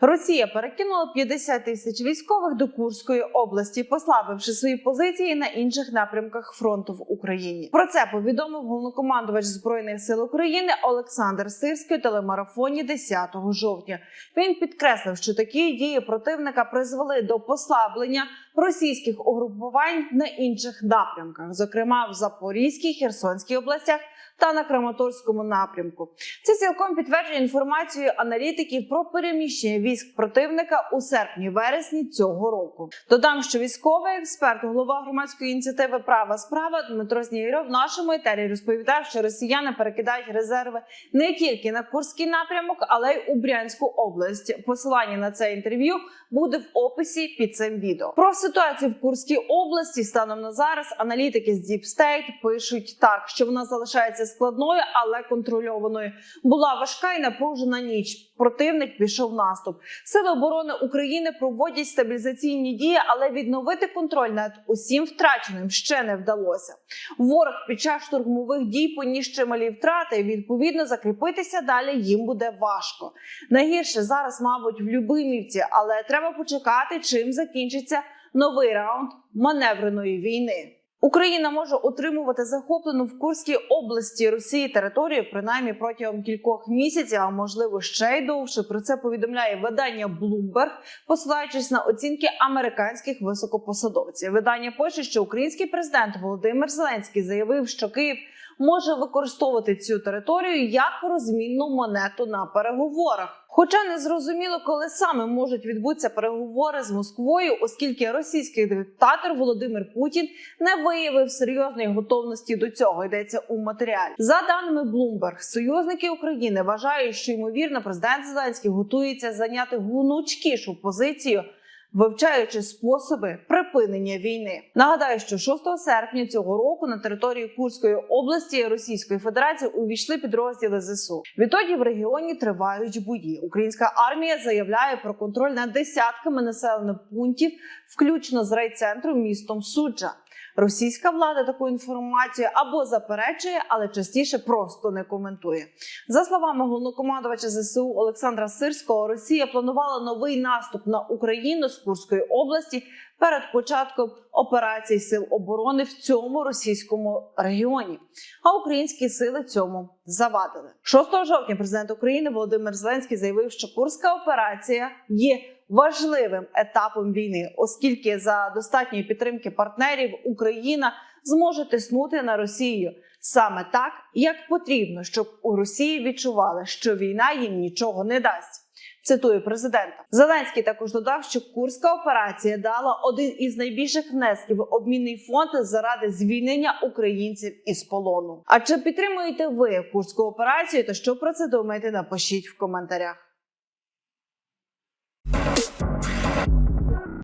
Росія перекинула 50 тисяч військових до Курської області, послабивши свої позиції на інших напрямках фронту в Україні. Про це повідомив головнокомандувач збройних сил України Олександр Сирський у телемарафоні 10 жовтня. Він підкреслив, що такі дії противника призвели до послаблення російських угрупувань на інших напрямках, зокрема в Запорізькій, Херсонській областях та на Краматорському напрямку. Це цілком підтверджує інформацію аналітиків про переміщення військ противника у серпні-вересні цього року. Додам, що військовий експерт, голова громадської ініціативи Права справа Дмитро Снігирьов в нашому етері розповідав, що росіяни перекидають резерви не тільки на Курський напрямок, але й у Брянську область. Посилання на це інтерв'ю буде в описі під цим відео. Про ситуацію в Курській області станом на зараз аналітики з Deep State пишуть так, що вона залишається складною, але контрольованою. Була важка і напружена ніч. Противник пішов наступ. Сили оборони України проводять стабілізаційні дії, але відновити контроль над усім втраченим ще не вдалося. Ворог під час штурмових дій поніс чималі втрати. Відповідно, закріпитися далі їм буде важко. Найгірше зараз, мабуть, в Любимівці, але треба почекати, чим закінчиться новий раунд маневреної війни. Україна може отримувати захоплену в Курській області Росії територію принаймні протягом кількох місяців, а можливо ще й довше. Про це повідомляє видання Bloomberg, посилаючись на оцінки американських високопосадовців. Видання пише, що український президент Володимир Зеленський заявив, що Київ може використовувати цю територію як розмінну монету на переговорах. Хоча не зрозуміло, коли саме можуть відбутися переговори з Москвою, оскільки російський диктатор Володимир Путін не виявив серйозної готовності до цього. Йдеться у матеріалі. За даними Bloomberg, союзники України вважають, що ймовірно президент Зеленський готується зайняти гнучкішу позицію. Вивчаючи способи припинення війни, нагадаю, що 6 серпня цього року на території Курської області Російської Федерації увійшли підрозділи ЗСУ. Відтоді в регіоні тривають бої. Українська армія заявляє про контроль над десятками населених пунктів, включно з райцентром містом Суджа. Російська влада таку інформацію або заперечує, але частіше просто не коментує. За словами головнокомандувача ЗСУ Олександра Сирського, Росія планувала новий наступ на Україну з Курської області перед початком операцій сил оборони в цьому російському регіоні. А українські сили цьому завадили. 6 жовтня президент України Володимир Зеленський заявив, що Курська операція є важливим етапом війни, оскільки за достатньої підтримки партнерів Україна зможе тиснути на Росію саме так, як потрібно, щоб у Росії відчували, що війна їм нічого не дасть. Цитую президента Зеленський також додав, що Курська операція дала один із найбільших внесків в обмінний фонд заради звільнення українців із полону. А чи підтримуєте ви Курську операцію? Та що про це думаєте? Напишіть в коментарях.